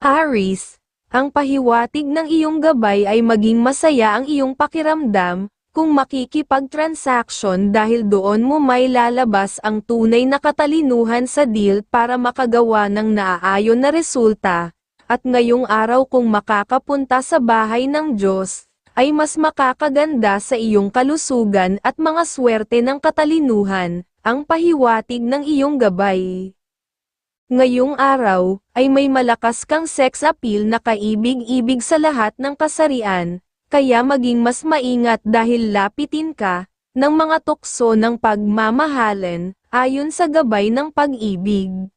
Aris, ang pahiwatig ng iyong gabay ay maging masaya ang iyong pakiramdam, kung makikipag-transaction dahil doon mo may lalabas ang tunay na katalinuhan sa deal para makagawa ng naaayon na resulta, at ngayong araw kung makakapunta sa bahay ng Diyos, ay mas makakaganda sa iyong kalusugan at mga swerte ng katalinuhan, ang pahiwatig ng iyong gabay. Ngayong araw, ay may malakas kang sex appeal na kaibig-ibig sa lahat ng kasarian, kaya maging mas maingat dahil lapitin ka, ng mga tukso ng pagmamahalan, ayon sa gabay ng pag-ibig.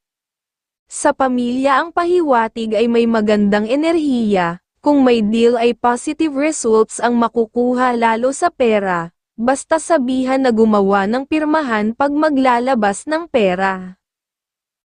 Sa pamilya ang pahiwatig ay may magandang enerhiya, kung may deal ay positive results ang makukuha lalo sa pera, basta sabihan na gumawa ng pirmahan pag maglalabas ng pera.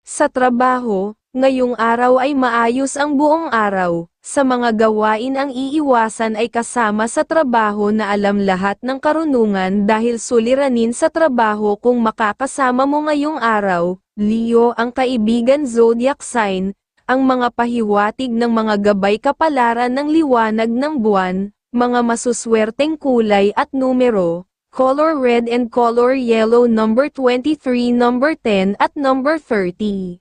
Sa trabaho, ngayong araw ay maayos ang buong araw, sa mga gawain ang iiwasan ay kasama sa trabaho na alam lahat ng karunungan dahil suliranin sa trabaho kung makakasama mo ngayong araw, Leo ang kaibigan zodiac sign, ang mga pahiwatig ng mga gabay kapalaran ng liwanag ng buwan, mga masuswerteng kulay at numero, color red and color yellow number 23 number 10 at number 30.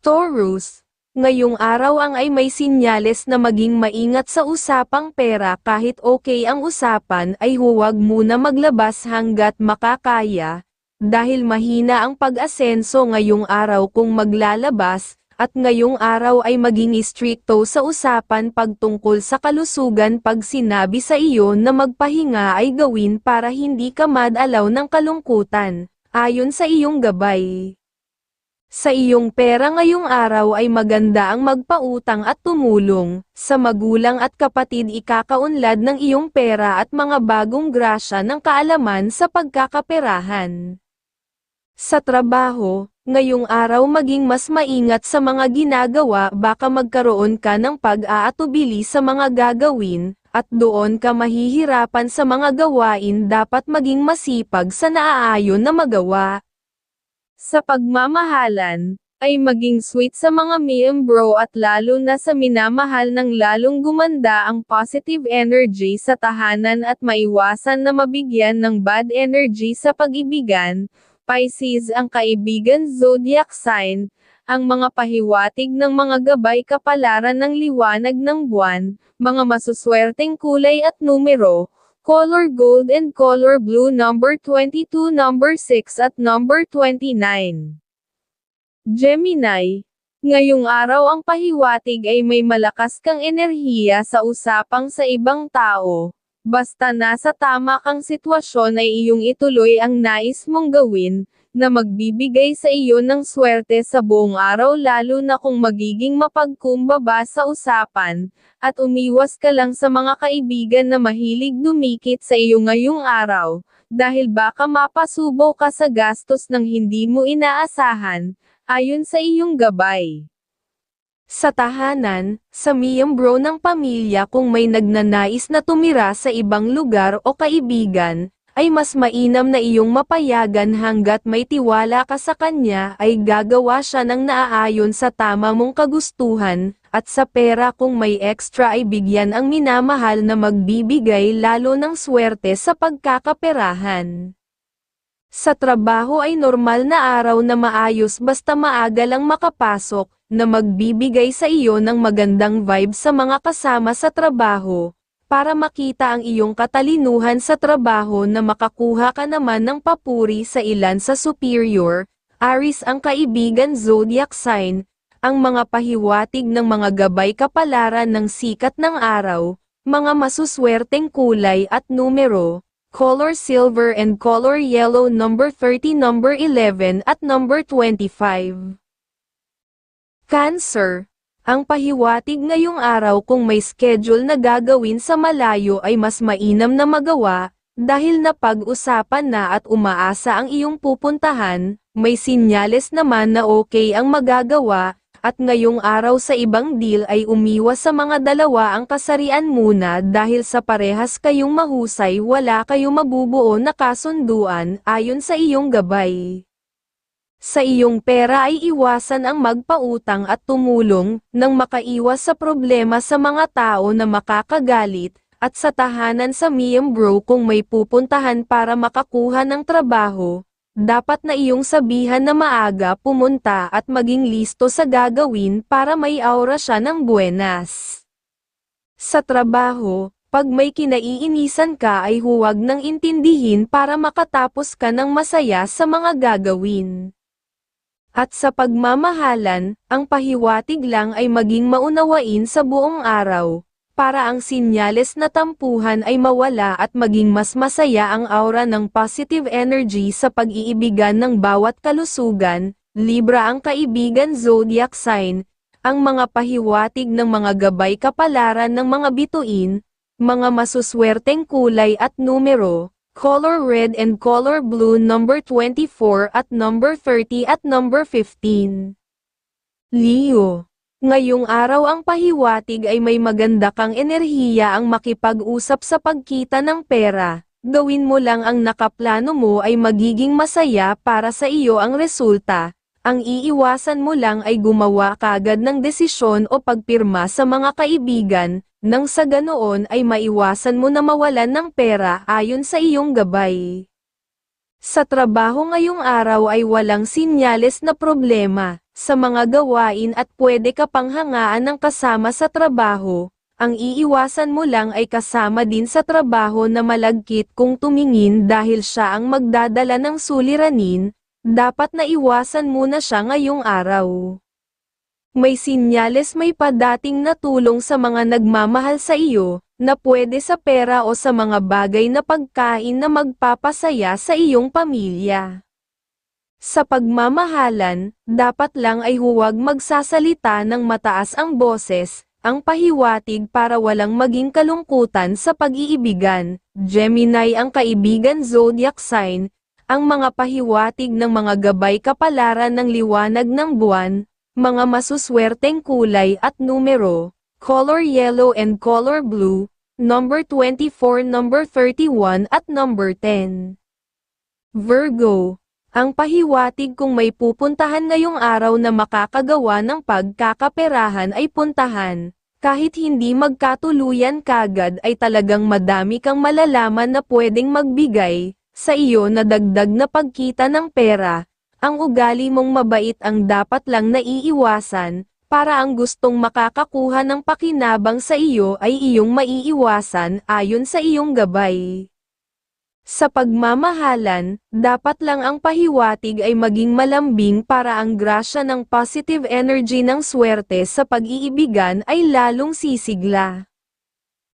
Taurus, ngayong araw ang ay may sinyales na maging maingat sa usapang pera kahit okay ang usapan ay huwag muna maglabas hanggat makakaya, dahil mahina ang pag-asenso ngayong araw kung maglalabas, at ngayong araw ay maging istrikto sa usapan pagtungkol sa kalusugan pag sinabi sa iyo na magpahinga ay gawin para hindi ka madalaw ng kalungkutan, ayon sa iyong gabay. Sa iyong pera ngayong araw ay maganda ang magpautang at tumulong, sa magulang at kapatid ikakaunlad ng iyong pera at mga bagong grasya ng kaalaman sa pagkakaperahan. Sa trabaho, ngayong araw maging mas maingat sa mga ginagawa baka magkaroon ka ng pag-aatubili sa mga gagawin, at doon ka mahihirapan sa mga gawain dapat maging masipag sa naaayon na magawa. Sa pagmamahalan, ay maging sweet sa mga miyembro at lalo na sa minamahal ng lalong gumanda ang positive energy sa tahanan at maiwasan na mabigyan ng bad energy sa pag-ibigan, Pisces ang kaibigan zodiac sign, ang mga pahiwatig ng mga gabay kapalaran ng liwanag ng buwan, mga masuswerteng kulay at numero, color gold and color blue number 22 number 6 at number 29. Gemini, ngayong araw ang pahiwatig ay may malakas kang enerhiya sa usapang sa ibang tao, Basta nasa tama kang sitwasyon ay iyong ituloy ang nais mong gawin, na magbibigay sa iyo ng swerte sa buong araw lalo na kung magiging mapagkumbaba sa usapan, at umiwas ka lang sa mga kaibigan na mahilig dumikit sa iyo ngayong araw, dahil baka mapasubo ka sa gastos ng hindi mo inaasahan, ayon sa iyong gabay. Sa tahanan, sa miyembro ng pamilya kung may nagnanais na tumira sa ibang lugar o kaibigan, ay mas mainam na iyong mapayagan hanggat may tiwala ka sa kanya ay gagawa siya ng naaayon sa tama mong kagustuhan, at sa pera kung may extra ay bigyan ang minamahal na magbibigay lalo ng swerte sa pagkakaperahan. Sa trabaho ay normal na araw na maayos basta maaga lang makapasok, na magbibigay sa iyo ng magandang vibe sa mga kasama sa trabaho, para makita ang iyong katalinuhan sa trabaho na makakuha ka naman ng papuri sa ilan sa superior, Aris ang kaibigan zodiac sign, ang mga pahiwatig ng mga gabay kapalaran ng sikat ng araw, mga masuswerteng kulay at numero, color silver and color yellow number 30 number 11 at number 25. Cancer. Ang pahiwatig ngayong araw kung may schedule na gagawin sa malayo ay mas mainam na magawa, dahil napag-usapan na at umaasa ang iyong pupuntahan, may sinyales naman na okay ang magagawa, at ngayong araw sa ibang deal ay umiwas sa mga dalawa ang kasarian muna dahil sa parehas kayong mahusay wala kayong mabubuo na kasunduan ayon sa iyong gabay. Sa iyong pera ay iwasan ang magpautang at tumulong nang makaiwas sa problema sa mga tao na makakagalit, at sa tahanan sa miyembro kung may pupuntahan para makakuha ng trabaho, dapat na iyong sabihan na maaga pumunta at maging listo sa gagawin para may aura siya ng buenas. Sa trabaho, pag may kinaiinisan ka ay huwag nang intindihin para makatapos ka ng masaya sa mga gagawin. At sa pagmamahalan, ang pahiwatig lang ay maging maunawain sa buong araw, para ang sinyales na tampuhan ay mawala at maging mas masaya ang aura ng positive energy sa pag-iibigan ng bawat kalusugan, Libra ang kaibigan zodiac sign, ang mga pahiwatig ng mga gabay kapalaran ng mga bituin, mga masuswerteng kulay at numero, color red and color blue number 24 at number 30 at number 15. Leo Ngayong araw ang pahiwatig ay may maganda kang enerhiya ang makipag-usap sa pagkita ng pera. Gawin mo lang ang nakaplano mo ay magiging masaya para sa iyo ang resulta. Ang iiwasan mo lang ay gumawa kagad ng desisyon o pagpirma sa mga kaibigan, nang sa ganoon ay maiwasan mo na mawalan ng pera ayon sa iyong gabay. Sa trabaho ngayong araw ay walang sinyales na problema sa mga gawain at pwede ka pang hangaan ng kasama sa trabaho, ang iiwasan mo lang ay kasama din sa trabaho na malagkit kung tumingin dahil siya ang magdadala ng suliranin, dapat na iwasan muna siya ngayong araw. May sinyales may padating na tulong sa mga nagmamahal sa iyo, na pwede sa pera o sa mga bagay na pagkain na magpapasaya sa iyong pamilya. Sa pagmamahalan, dapat lang ay huwag magsasalita ng mataas ang boses, ang pahiwatig para walang maging kalungkutan sa pag-iibigan. Gemini ang kaibigan zodiac sign, ang mga pahiwatig ng mga gabay kapalaran ng liwanag ng buwan, mga masuswerteng kulay at numero, color yellow and color blue, number 24, number 31 at number 10. Virgo ang pahiwatig kung may pupuntahan ngayong araw na makakagawa ng pagkakaperahan ay puntahan. Kahit hindi magkatuluyan kagad ay talagang madami kang malalaman na pwedeng magbigay sa iyo na dagdag na pagkita ng pera. Ang ugali mong mabait ang dapat lang naiiwasan, para ang gustong makakakuha ng pakinabang sa iyo ay iyong maiiwasan ayon sa iyong gabay. Sa pagmamahalan, dapat lang ang pahiwatig ay maging malambing para ang grasya ng positive energy ng swerte sa pag-iibigan ay lalong sisigla.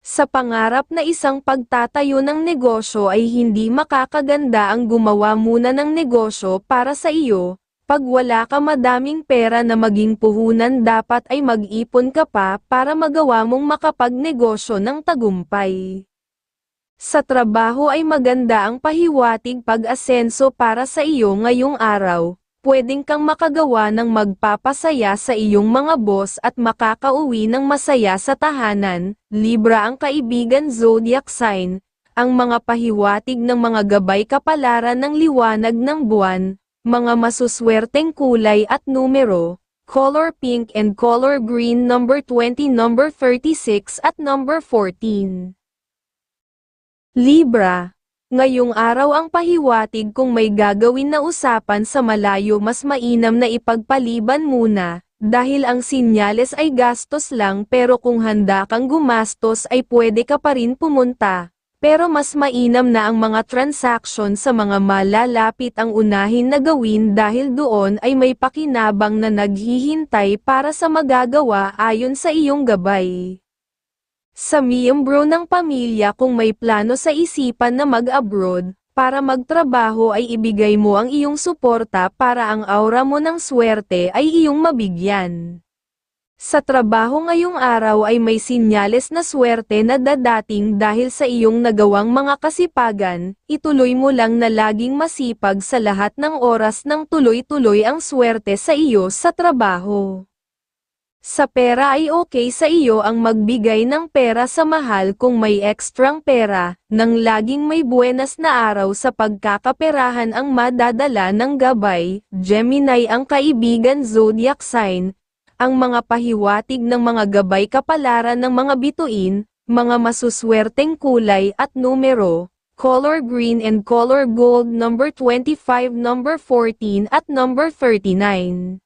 Sa pangarap na isang pagtatayo ng negosyo ay hindi makakaganda ang gumawa muna ng negosyo para sa iyo, pag wala ka madaming pera na maging puhunan dapat ay mag-ipon ka pa para magawa mong makapagnegosyo ng tagumpay. Sa trabaho ay maganda ang pahiwatig pag-asenso para sa iyo ngayong araw, pwedeng kang makagawa ng magpapasaya sa iyong mga boss at makakauwi ng masaya sa tahanan, Libra ang kaibigan zodiac sign, ang mga pahiwatig ng mga gabay kapalaran ng liwanag ng buwan, mga masuswerteng kulay at numero, color pink and color green number 20 number 36 at number 14. Libra, ngayong araw ang pahiwatig kung may gagawin na usapan sa malayo mas mainam na ipagpaliban muna, dahil ang sinyales ay gastos lang pero kung handa kang gumastos ay pwede ka pa rin pumunta. Pero mas mainam na ang mga transaction sa mga malalapit ang unahin na gawin dahil doon ay may pakinabang na naghihintay para sa magagawa ayon sa iyong gabay. Sa miyembro ng pamilya kung may plano sa isipan na mag-abroad, para magtrabaho ay ibigay mo ang iyong suporta para ang aura mo ng swerte ay iyong mabigyan. Sa trabaho ngayong araw ay may sinyales na swerte na dadating dahil sa iyong nagawang mga kasipagan, ituloy mo lang na laging masipag sa lahat ng oras ng tuloy-tuloy ang swerte sa iyo sa trabaho. Sa pera ay okay sa iyo ang magbigay ng pera sa mahal kung may ekstrang pera, nang laging may buenas na araw sa pagkakaperahan ang madadala ng gabay, Gemini ang kaibigan zodiac sign, ang mga pahiwatig ng mga gabay kapalaran ng mga bituin, mga masuswerteng kulay at numero, color green and color gold number 25 number 14 at number 39.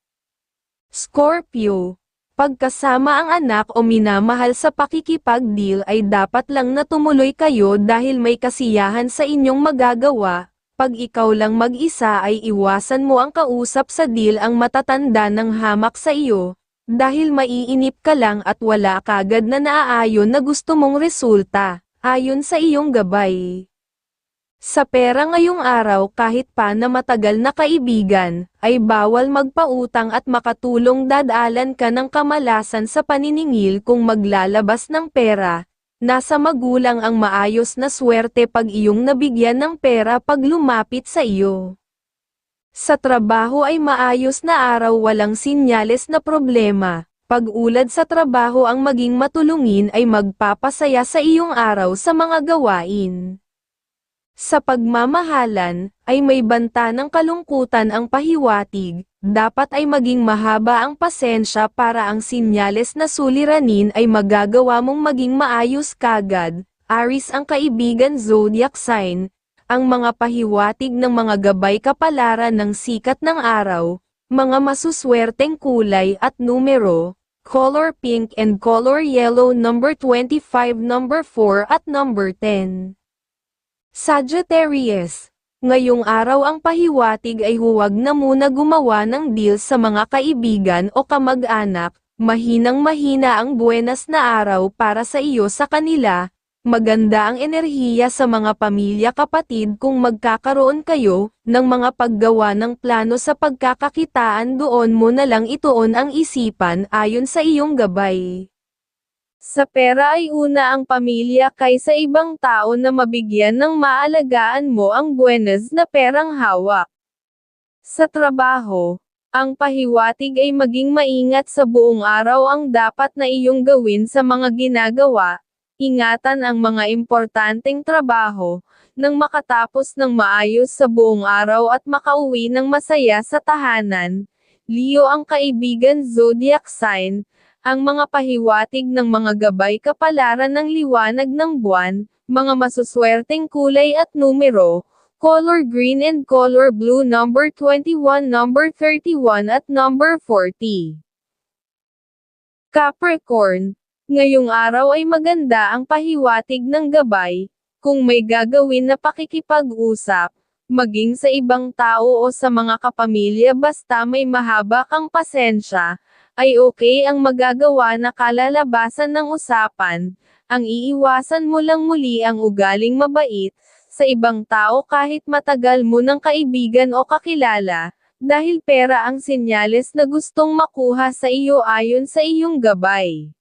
Scorpio Pagkasama ang anak o minamahal sa pakikipag-deal ay dapat lang na tumuloy kayo dahil may kasiyahan sa inyong magagawa, pag ikaw lang mag-isa ay iwasan mo ang kausap sa deal ang matatanda ng hamak sa iyo, dahil maiinip ka lang at wala kagad na naaayon na gusto mong resulta, ayon sa iyong gabay. Sa pera ngayong araw kahit pa na matagal na kaibigan, ay bawal magpautang at makatulong dadalan ka ng kamalasan sa paniningil kung maglalabas ng pera. Nasa magulang ang maayos na swerte pag iyong nabigyan ng pera pag lumapit sa iyo. Sa trabaho ay maayos na araw walang sinyales na problema. Pag ulad sa trabaho ang maging matulungin ay magpapasaya sa iyong araw sa mga gawain. Sa pagmamahalan, ay may banta ng kalungkutan ang pahiwatig, dapat ay maging mahaba ang pasensya para ang sinyales na suliranin ay magagawa mong maging maayos kagad. Aris ang kaibigan zodiac sign, ang mga pahiwatig ng mga gabay kapalaran ng sikat ng araw, mga masuswerteng kulay at numero, color pink and color yellow number 25 number 4 at number 10. Sagittarius, ngayong araw ang pahiwatig ay huwag na muna gumawa ng deal sa mga kaibigan o kamag-anak, mahinang mahina ang buenas na araw para sa iyo sa kanila, maganda ang enerhiya sa mga pamilya kapatid kung magkakaroon kayo ng mga paggawa ng plano sa pagkakakitaan doon mo na lang ituon ang isipan ayon sa iyong gabay. Sa pera ay una ang pamilya kaysa ibang tao na mabigyan ng maalagaan mo ang buenas na perang hawak. Sa trabaho, ang pahiwatig ay maging maingat sa buong araw ang dapat na iyong gawin sa mga ginagawa, ingatan ang mga importanteng trabaho, nang makatapos ng maayos sa buong araw at makauwi ng masaya sa tahanan. Leo ang kaibigan zodiac sign, ang mga pahiwatig ng mga gabay kapalaran ng liwanag ng buwan, mga masuswerteng kulay at numero, color green and color blue number 21 number 31 at number 40. Capricorn, ngayong araw ay maganda ang pahiwatig ng gabay, kung may gagawin na pakikipag-usap, maging sa ibang tao o sa mga kapamilya basta may mahaba kang pasensya, ay okay ang magagawa na kalalabasan ng usapan, ang iiwasan mo lang muli ang ugaling mabait, sa ibang tao kahit matagal mo ng kaibigan o kakilala, dahil pera ang senyales na gustong makuha sa iyo ayon sa iyong gabay.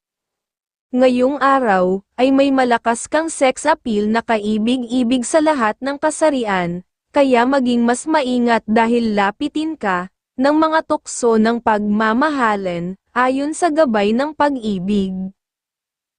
Ngayong araw, ay may malakas kang sex appeal na kaibig-ibig sa lahat ng kasarian, kaya maging mas maingat dahil lapitin ka, ng mga tukso ng pagmamahalan, ayon sa gabay ng pag-ibig.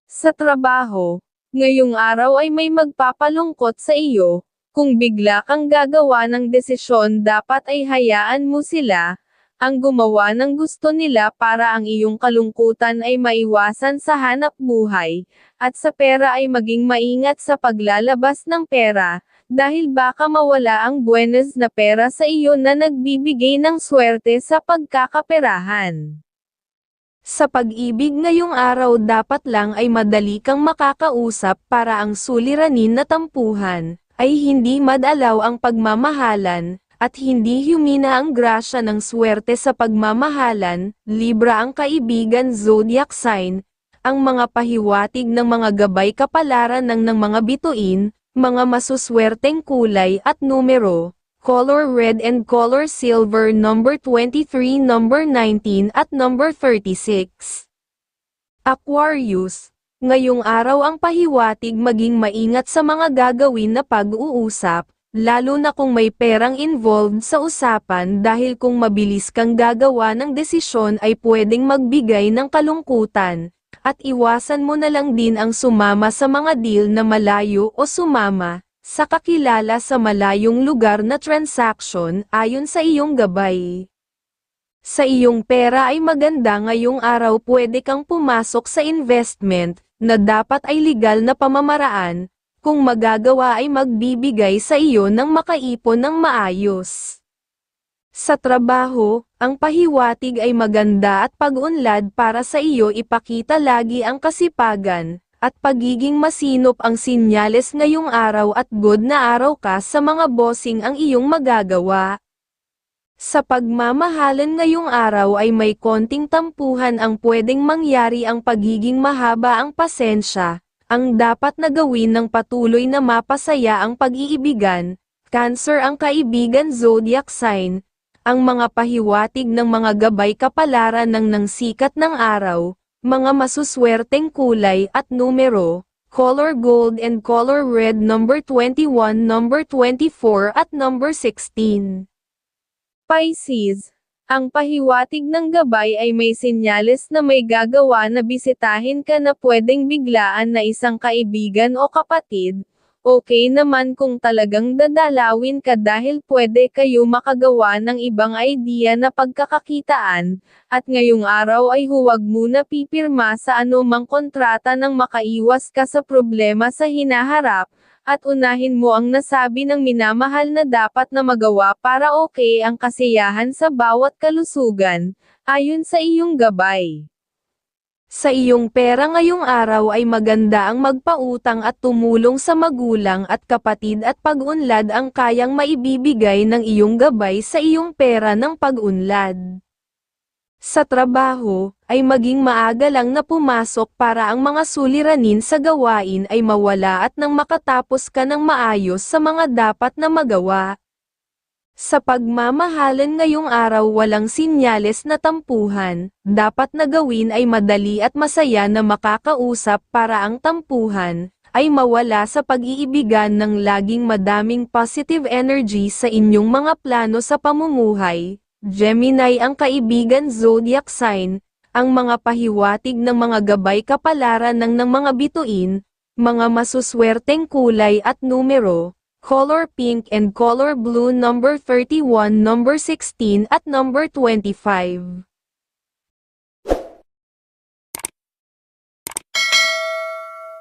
Sa trabaho, ngayong araw ay may magpapalungkot sa iyo, kung bigla kang gagawa ng desisyon dapat ay hayaan mo sila, ang gumawa ng gusto nila para ang iyong kalungkutan ay maiwasan sa hanap buhay, at sa pera ay maging maingat sa paglalabas ng pera, dahil baka mawala ang buenas na pera sa iyo na nagbibigay ng swerte sa pagkakaperahan. Sa pag-ibig ngayong araw dapat lang ay madali kang makakausap para ang suliranin na tampuhan, ay hindi madalaw ang pagmamahalan, at hindi humina ang grasya ng swerte sa pagmamahalan, Libra ang kaibigan zodiac sign, ang mga pahiwatig ng mga gabay kapalaran ng ng mga bituin, mga masuswerteng kulay at numero, color red and color silver number 23 number 19 at number 36. Aquarius, ngayong araw ang pahiwatig maging maingat sa mga gagawin na pag-uusap, lalo na kung may perang involved sa usapan dahil kung mabilis kang gagawa ng desisyon ay pwedeng magbigay ng kalungkutan, at iwasan mo na lang din ang sumama sa mga deal na malayo o sumama, sa kakilala sa malayong lugar na transaction ayon sa iyong gabay. Sa iyong pera ay maganda ngayong araw pwede kang pumasok sa investment, na dapat ay legal na pamamaraan, kung magagawa ay magbibigay sa iyo ng makaipon ng maayos. Sa trabaho, ang pahiwatig ay maganda at pag-unlad para sa iyo ipakita lagi ang kasipagan, at pagiging masinop ang sinyales ngayong araw at good na araw ka sa mga bossing ang iyong magagawa. Sa pagmamahalan ngayong araw ay may konting tampuhan ang pwedeng mangyari ang pagiging mahaba ang pasensya, ang dapat na gawin ng patuloy na mapasaya ang pag-iibigan, Cancer ang kaibigan zodiac sign, ang mga pahiwatig ng mga gabay kapalaran ng nang sikat ng araw, mga masuswerteng kulay at numero, color gold and color red number 21 number 24 at number 16. Pisces, ang pahiwatig ng gabay ay may senyales na may gagawa na bisitahin ka na pwedeng biglaan na isang kaibigan o kapatid, okay naman kung talagang dadalawin ka dahil pwede kayo makagawa ng ibang idea na pagkakakitaan, at ngayong araw ay huwag muna pipirma sa anumang kontrata nang makaiwas ka sa problema sa hinaharap, at unahin mo ang nasabi ng minamahal na dapat na magawa para okay ang kasiyahan sa bawat kalusugan, ayon sa iyong gabay. Sa iyong pera ngayong araw ay maganda ang magpautang at tumulong sa magulang at kapatid at pag-unlad ang kayang maibibigay ng iyong gabay sa iyong pera ng pag-unlad. Sa trabaho, ay maging maaga lang na pumasok para ang mga suliranin sa gawain ay mawala at nang makatapos ka ng maayos sa mga dapat na magawa. Sa pagmamahalan ngayong araw walang sinyales na tampuhan, dapat na gawin ay madali at masaya na makakausap para ang tampuhan, ay mawala sa pag-iibigan ng laging madaming positive energy sa inyong mga plano sa pamumuhay. Gemini ang kaibigan zodiac sign, ang mga pahiwatig ng mga gabay kapalaran ng ng mga bituin, mga masuswerteng kulay at numero, color pink and color blue number 31 number 16 at number 25.